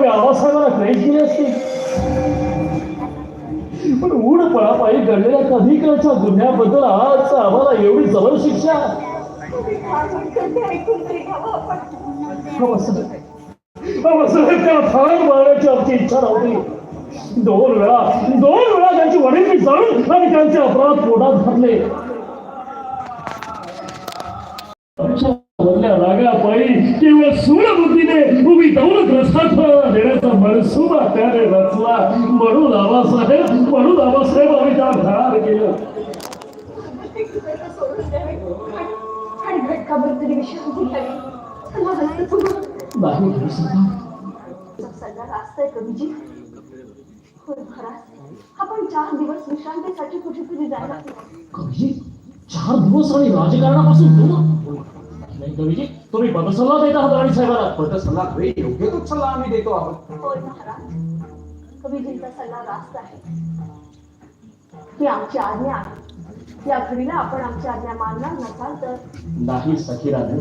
मी आवासाहेबांना काहीच दिली असते. पण ऊड पळापायी घडलेल्या कधी काळच्या गुन्ह्याबद्दल आज आम्हाला एवढी जवळ शिक्षा. तुम्ही मारण्याची आमची इच्छा नव्हती. दोन वेळा दोन वेळा त्यांची वडील जाणून आणि त्यांचे अपराध पोटात घातले वरल्या रागापायी केवळ सूडबुद्धीने उभी दौलत रस्त्यात देण्याचा मनसुबा त्याने रचला. म्हणून आबासाहेब म्हणून आबासाहेब आम्ही त्या धार केलं नाही आपण चार दिवस विश्रांतीसाठी कुठेतरी जायला चार दिवस आणि राजकारणापासून कवीजी तुम्ही पदसल्ला देत आहात राणी साहेबांना पण सल्ला नव्हे योग्य तो सल्ला आम्ही देतो आहोत होय महाराज कवीजींचा सल्ला रास्त आहे ही आमची आज्ञा आहे. या घडीला आपण आमची आज्ञा मानणार नसाल तर? नाही सखी राधे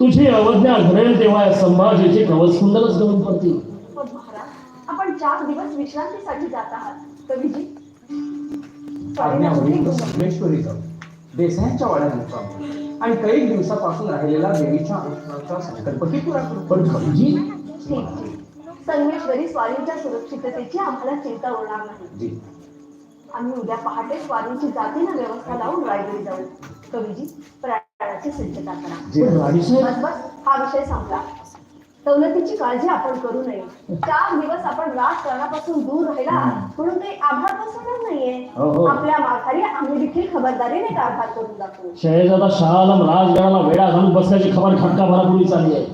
तुझी अवज्ञा घडेल तेव्हा या संभाजीची कवचकुंडलच गळून पडतील. पण महाराज. आपण चार दिवस विश्रांतीसाठी जात आहात कवीजी. आज्ञा होईल तर संगमेश्वरी जाऊ. देसाईच्या वाड्यात मुक्काम आणि काही दिवसापासून राहिलेला देवीच्या अनुष्ठानाचा संकल्पही पुरा करू पण ठीक संगमेश्वरी स्वारींच्या सुरक्षिततेची आम्हाला चिंता होणार नाही. जी. आम्ही उद्या पहाटे स्वारींची जातीनं व्यवस्था लावून रायगडी जाऊ. कवीजी प्रयाणाची सज्जता करा. जी. बस बस हा विषय संपला. सवलतीची काळजी आपण करू नये. चार दिवस आपण राजकारणापासून दूर राहिला म्हणून काही आभार बसवणार हो, हो. नाहीये आपल्या माघारी आम्ही देखील खबरदारीने कारभार करून दाखवू शहेजादा शाह आलम राजगडाला वेडा घालून बसल्याची खबर खटका भरापूर्वी चालली आहे.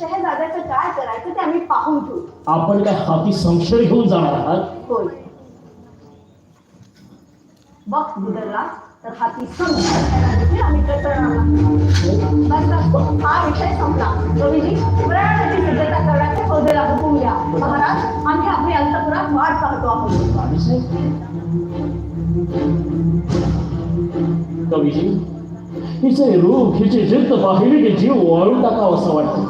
शहजाद्याचं काय करायचं ते आम्ही पाहून ठेवू आपण काय हाती संशय घेऊन जाणार आहात? होय. बघ बिदरला. तर देखील आम्ही बस, हा विषय संपला. कवीजी प्रयाणाची सिद्धता करण्याचे फौजेला हुकूम द्या महाराज आम्ही आपली अंतपुरात वाट पाहतो आहोत. कवीजी हिचे रूप हिची जिद्द पाहिली की जीव वाळून टाकावं असं वाटतं.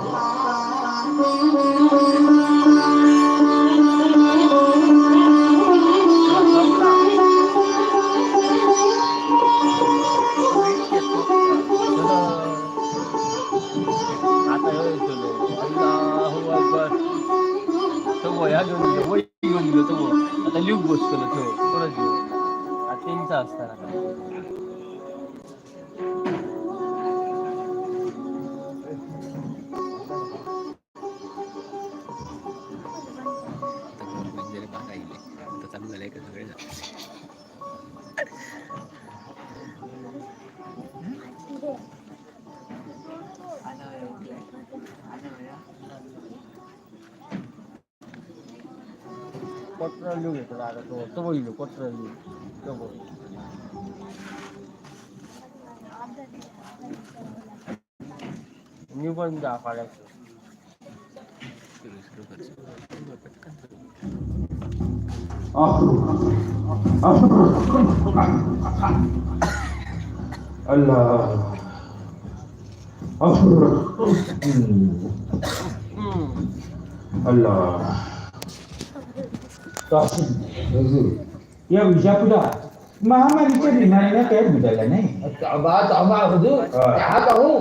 आता लिहून बसतो तो परत घेऊ आता त्यांचा असताना कोटरा लिहू घेतो आता तो तो बघितलो कोटरा लिहू तो बघ मी पण जा काढायचं अल्लाह या विजापुरात महामारीच्या बिमारीला काही बुडाला नाही। तौबा तौबा हुजूर। हाँ। क्या कहूँ?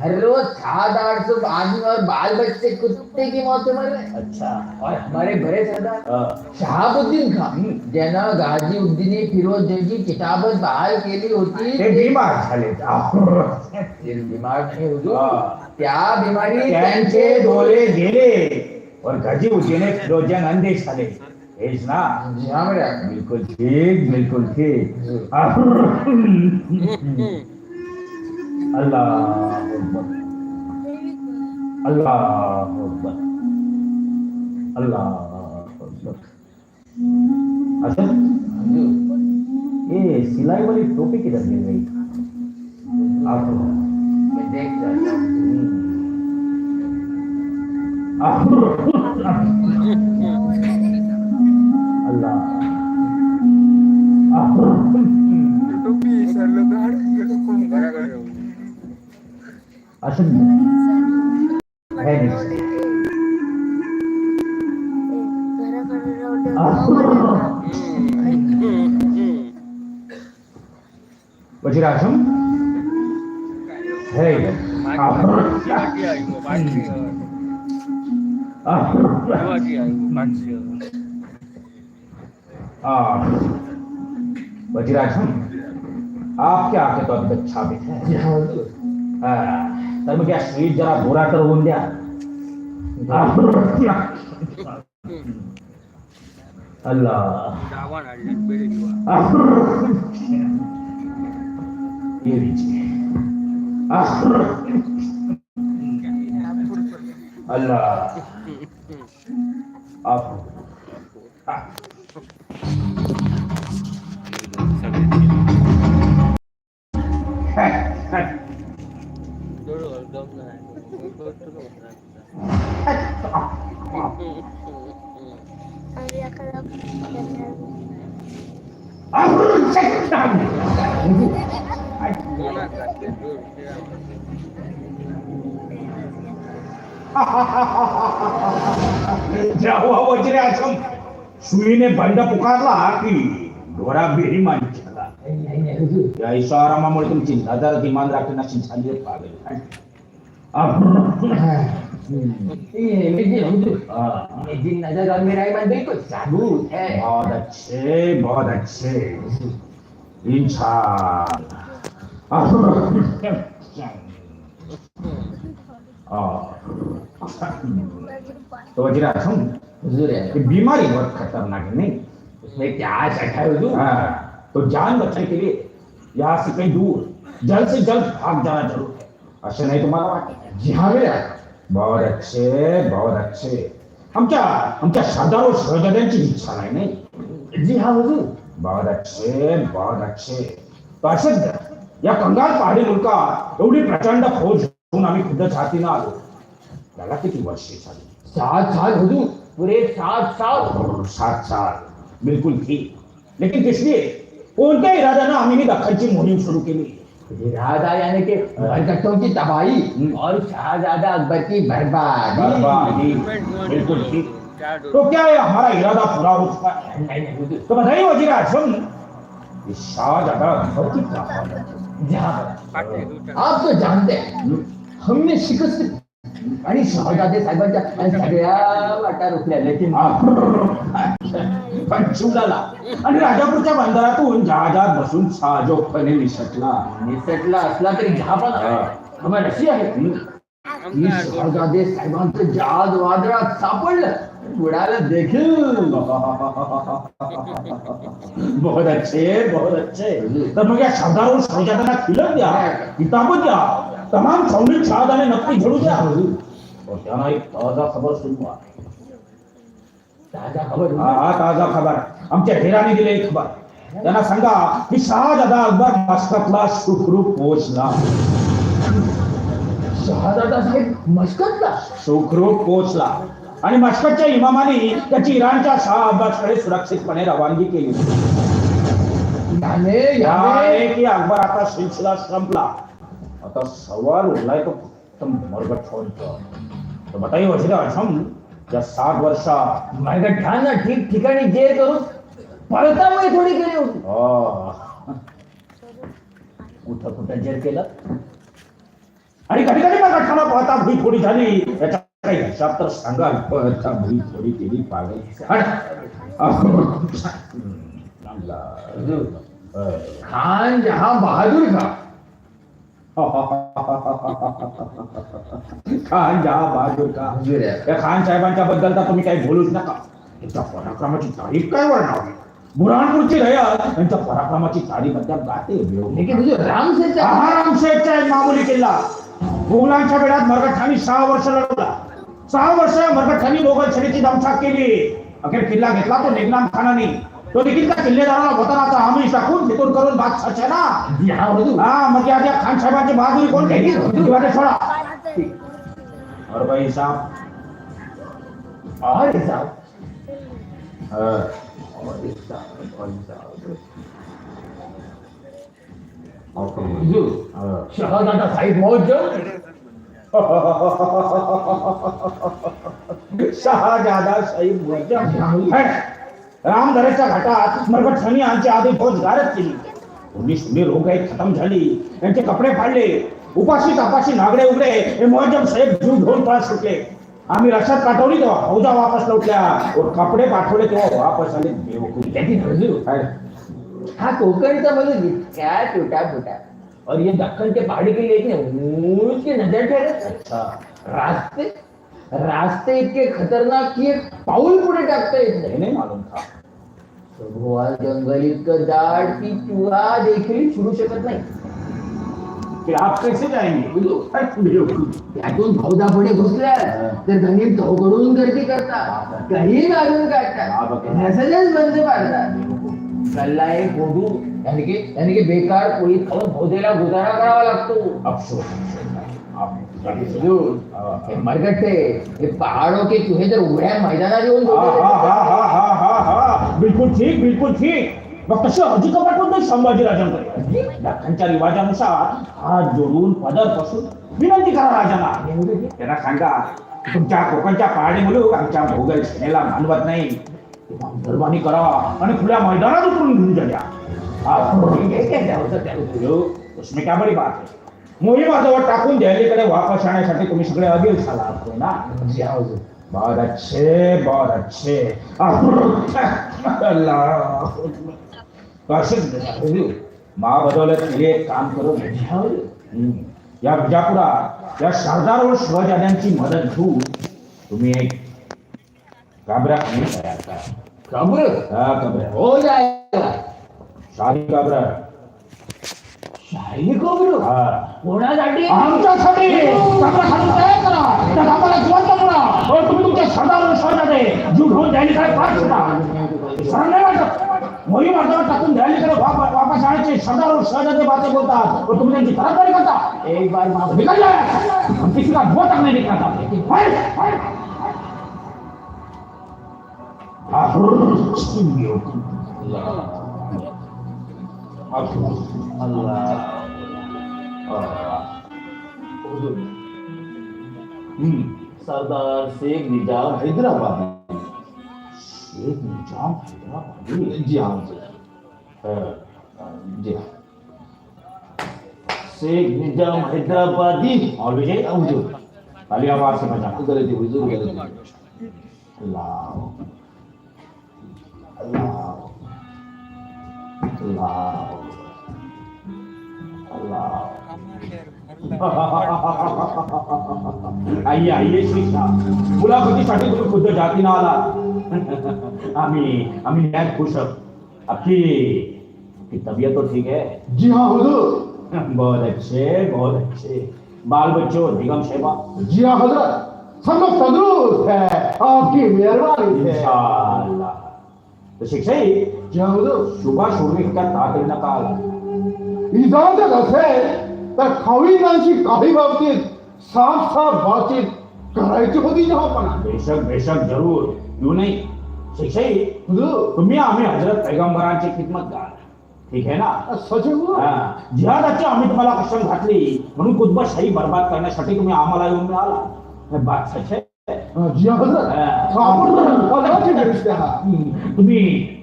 हर रोज सात आठ सौ आदमी और बाल बच्चे कुत्ते की मौत से मर रहे अच्छा। और हमारे बड़े सरदार। अं, शहाबुद्दीन खान। ज्यांना गाजी उद्दीन फिरोज जयची किताबत बहाल केली होती ते बिमार ते बीमार नाही हुजूर। हाँ। त्या बिमारी? त्यांचे डोळे गेले। और गजी उद्दीने फिरोजन अंधे झाले हेच ना त्यामुळे बिलकुल ठीक बिलकुल ठीक अल्लाह अकबर अल्लाह अकबर अल्लाह अकबर अच्छा ये सिलाई वाली टोपी किधर गिर गई आप मैं देख जाता हूँ वजीर आजम आपके आके तो अभी तक छापित है। तर मग या स्वीट जरा गोरा करून द्या? अल्लाह. ये लीजिए। अल्लाह। आप जेव्हा वज्रे आश्रम सुईने बंड पुकारला की ढोरा बेरी माणसाला. नहीं नहीं या ईशारामामुळे तुमची नजर दिमान राखण्याची झाली पागल. नजर और मेरा ईमान बिल्कुल साबुत है. बहुत अच्छे बहुत अच्छे. इंसान हुजूर है बीमारी बहुत खतरनाक है नहीं उसमें क्या शक है हाँ, तो जान बचाने के लिए यहाँ से कहीं दूर जल्द से जल्द भाग जाना ज़रूर है असं नाही तुम्हाला वाटत जी हाँ मेरा बहुत अच्छे बहुत अच्छे आमच्या आमच्या सरदार शहजाद्यांची इच्छा नाही नाही जी हाँ हुजूर बहुत अच्छे बहुत अच्छे तो द्या. या कंगाल पहाडी मुलकात एवढी प्रचंड फौज घेऊन आम्ही खुद्द छातीनं आलो त्याला किती वर्षे झाली सात साल हुजूर पूरे सात साल सात साल बिलकुल ठीक। लेकिन किस लिए कोणत्या इराद्यानं आम्ही ही दखलची मोहीम सुरू केली इरादा यानी कि मरकटों की तबाही और शाहजादा अकबर की बर्बादी। बर्बादी। बिल्कुल ठीक। तो क्या है हमारा इरादा पूरा हो चुका है? तो बताइए वज़ीर आज़म ये शाहजादा अकबर की क्या हालत है? जहाँ आप तो जानते हैं हमने शिकस्त आणि शहाजादे साहेबांच्या सगळ्या वाटा रोखल्या लेकिन पण शिवलाला. आणि राजापूरच्या बंदरातून जहाजात बसून साजोगपणे निसटला. निसटला असला तरी आम्हाला अशी आहे. की शहाजादे साहेबांचं जहाज वादळात सापडलं. बुडाला देखील. बहुत अच्छे बहुत अच्छे. तर मग या शब्दावरून शौजादांना खिलत द्या. किताबत द्या तमाम सौलिक शहादाने नक्की झडू द्या. और त्यांना एक ताजा खबर सुनवा ताजा खबर हा हा ताजा खबर. आमच्या हेराने दिले एक खबर. त्यांना सांगा की शहाजादा अकबर मस्कतला सुखरूप पोहोचला शहाजादा साहेब मस्कतला सुखरूप पोहोचला आणि मस्कतच्या इमामाने त्याची इराणच्या शाह अब्बासकडे सुरक्षितपणे रवानगी केली. याने याने आहे की अकबर आता सिलसिला संपला. आता सवाल उरलाय तो फक्त मरगट फोनचा तर बताई वजीर आजम या सात वर्षात मरगठांना ठीक ठिकाणी जे करून पळतामुळे थोडी केली होती. कुठं कुठं जेर केलं? आणि कधी कधी मराठाला पाहता भुई थोडी झाली. याचा काही हिसाब तर सांगा पाहता भुई थोडी केली पागल. खान जहां बहादूर का? खान जहा बहादूर का. या खान साहेबांच्या बद्दल तर तुम्ही काही बोलूच नका. त्यांच्या पराक्रमाची तारीफ काय वर्णावी बुरहानपूरची रयत त्यांच्या पराक्रमाची तारीफ अद्याप गाते राम से आराम शेखचा एक मामुली किल्ला. मुघलांच्या वेळात मरगठांनी सहा वर्ष लढवला. सहा वर्ष मरगठांनी मोगल छडीची दमछाक केली. अखेर किल्ला घेतला तो निगनाम खानाने. तो देखील त्या किल्लेदाराला वतनाचा आमिष टाकून तिथून करून बादशाह ना? जी हाँ हुजूर हा मग या ज्या खान साहेबांची बहादुरी कोण केली किंवा ते सोडा और भाई साहब और साहब। हाँ, और साहब और साहब। हुजूर हाँ। शहाजादा साहिब मौजूद शहाजादा सईद मुअज्जम है। रामदऱ्याच्या घाटात मरगठणी यांची आधी फौज गारद केली. पोलीस तुम्ही रोगाई खतम झाली. त्यांचे कपडे फाडले. उपाशी तापाशी नागडे उघडे. हे मोहजम साहेब जीव घेऊन पळत सुटले. आम्ही रक्षात पाठवली तेव्हा फौजा वापस लौटल्या. और कपडे पाठवले तेव्हा वापस आले बेवकूफ. त्याची काय? हा कोकणचा बघ इतक्या छोटा छोटा और ये दक्कन के पहाड़ी के लिए ऊंच के नजर अच्छा. रास्ते रास्ते इतके खतरनाक की एक पाऊल पुढे टाकता येत हे नाही नाही मालूम था. सभोवाल जंगल इतकं दाट की चुहा देखील शकत नाही। आप कैसे जाएँगे? त्यातून पुढे घुसल्या तर धनी गर्दी करतात काही घालून काढतात. बंद पाडतात कल्ला एक फोडू यानी की यानी की बेकार पोळी खाऊन गुजारा करावा लागतो। अफसोस. हे। हे पहाड़ों के चूहे जर उघड्या मैदानात येऊन बिलकुल ठीक बिलकुल ठीक. मग कशी अर्जी का पाठवत नाही संभाजीराजांकडे दख्खनच्या रिवाजानुसार हात जोडून पदरपासून विनंती करा राजांना त्यांना सांगा तुमच्या कोकणच्या पहाडी मुलूक आमच्या भोगल सेनेला मानवत नाही. तेव्हा मेहरबानी करा आणि खुल्या मैदानात उतरून घेऊन जाया काय द्यावं उसमें क्या बड़ी बात है? मोहीम टाकून दिल्लीकडे वापस आणण्यासाठी तुम्ही सगळे अगेल झाला ना? बहुत अच्छे बहुत अच्छे असेच महाबदौलत केली एक काम करून. या विजापुरात या शारदार व शिवाजाद्यांची मदत घेऊन तुम्ही एक काबरा खाणी तयार करा. कब्र? हा काबरा. हो जाएगा शाही काबरा. शाही कब्र हा। कोणासाठी आमच्यासाठी चांगला खाली तयार करा त्या आम्हाला जिवंत करा और तुम्ही तुमच्या साधारण शोधाने जीव घेऊन द्यायलीकडे पाठ सुद्धा सरळ नाही वाटत मोहीम अर्धवट टाकून द्यायलीकडे वाप- वापस आणायचे साधारण शोधाचे बातें बोलतात और तुम्ही त्यांची तरफदारी करता एक बार माफ निकल जाए हम किसी का वो तक नहीं दिखाता फाइल फाइल सरदार शेख निजाम हैदराबाद शेख निजाम हैदराबादी जी हाँ जी जी हाँ शेख निजाम हैदराबादी और विजय हुजूर खाली आवाज से बचाना गलती हुजूर गलती अल्लाह अल्लाह अल्लाह। अल्लाह आइए आइए श्री शाह मुलाखतीसाठी तुम्ही खुद्द जातीनं आला। आम्ही आम्ही न्याय खुश आपकी आपकी तबीयत तो ठीक है? जी हाँ हुजूर। बहुत अच्छे बहुत अच्छे। बाल बच्चों बेगम शहबा जी हाँ हज़रत सब लोग तंदुरुस्त है आपकी मेहरबानी है। इंशाअल्लाह तर शिक्षाई जी हुजूर सुभाष उर्वे इतक्या तातडीनं का आला? इजाजत असेल तर खवळीदांची काही बाबतीत साफ साफ बातचीत करायची होती जहापणा बेशक बेशक जरूर. येऊ नाही शिक्षाई तुम्ही आम्ही हजरत पैगंबरांची खिदमत गाल ठीक आहे ना? सच है हुजूर हा. जिहादाची आम्ही तुम्हाला कष्ट घातली. म्हणून कुतबशाही बर्बाद करण्यासाठी तुम्ही आम्हाला येऊन मिळाला. हे बात सच आहे तुम्ही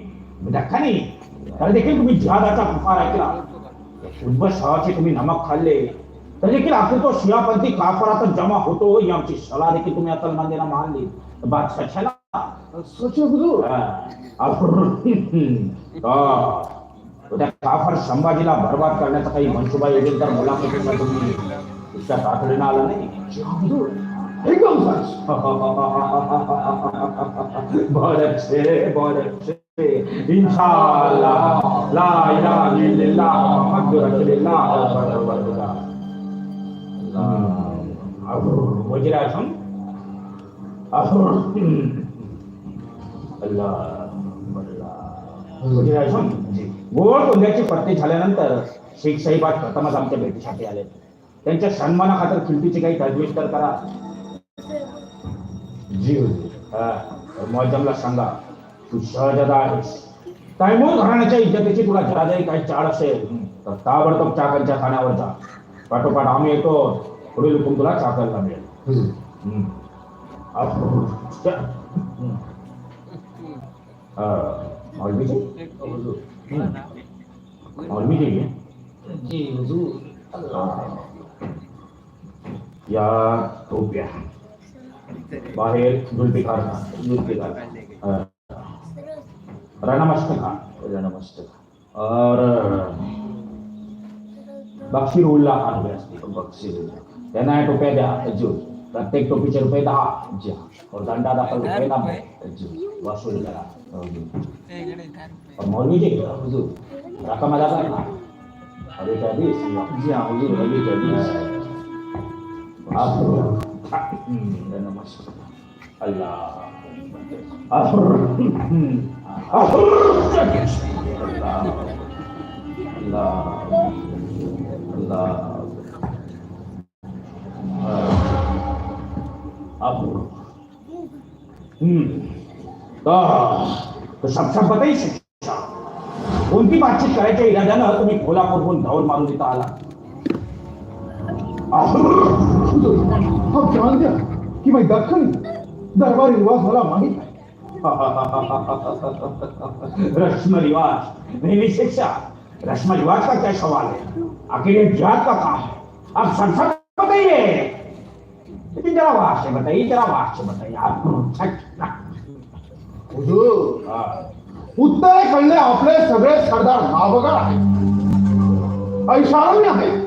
दख्खानी तर देखील तुम्ही जिहादाचा पुकार ऐकला कुतबशाहाचे तुम्ही नमक खाल्ले तर देखील आपण तो शियापंथी काफरातच जमा होतो ही आमची सलाह देखील तुम्ही अकलमंदीला मानली तर बात सच आहे ना? सच है हुजूर तो त्या काफर संभाजीला बर्बाद करण्याचा काही मनसुबा येईल तर मुलाखतीला तुम्ही इतक्या तातडीनं आला नाही। एकदम सच। बहुत अच्छे बहुत अच्छे। रसूलुल्लाह. वजीर आजम अल्लाह. वजीर आजम गोड पत्ते झाल्यानंतर शेख साहेब आज प्रथमच आमच्या भेटीसाठी आले त्यांच्या सन्मानाखातर खिलतीची काही तजवीज तर करा जी. हुजूर मॉजमला सांगा. तू शहजादा आहेस तैमूर घराण्याच्या इज्जतीची तुला जराजाही काही चाड असेल तर ताबडतोब चाकलच्या खाण्यावर जा. पाठोपाठ आम्ही येतो पुढील हुकूम तुला चाकलला मिळेल. हम्म. अहो. हम्म. अं, मौलवी जी एक हुजूर हा ना. मौलवी जी जी हुजूर या टोप्या बाहेर जुल्फिकार जुल्फिकार रणमस्तका. रणमस्तका. और बक्षीर उल्ला खान उभे असते बक्षीर उल्ला त्यांना या टोप्या द्या अजून प्रत्येक टोपीचे रुपये दहा. जी और दंडा दाखल रुपये दहा जी वसूल करा? और मौलवी जी हुजूर रकम अदा करना अभी तो अभी जी हाँ हुजूर अभी अभी आप नमस्कार अल्लाह तो तो सब सब बताइए शिक्षा कोणती बातचीत करायच्या इराद्यानं तुम्ही कोल्हापूरहून धावून मारून इथं आला हुजूर आप जानते हैं कि मैं दक्कन दरबारी निवास मला माहीत आहे रस्म रिवाज नहीं शिक्षा रस्म रिवाज का क्या सवाल है आखिर ये. जात का काम है आप सब बताइए लेकिन जरा वाक से बताइए जरा वाक से बताइए आप उत्तरेकडले आपले सगळे सरदार नावगार आहेत. ऐशान्य आहेत.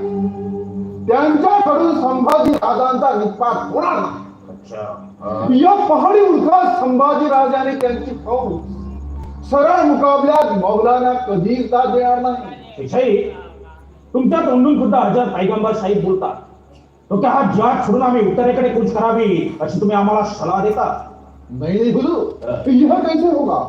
त्यांच्याकडून संभाजी राजांचा निष्पात होणार नाही. या पहाडी मुलखात संभाजी राजाने त्यांची फौज सरळ मुकाबल्यात मौलाना कधीच दाद देणार नाही. तुमच्या तोंडून सुद्धा हजर पैगंबर साहेब बोलतात. तो क्या हा जात सोडून आम्ही उत्तरेकडे कूच करावी अशी तुम्ही आम्हाला सलाह देता. नहीं हुजूर यह कैसे होगा?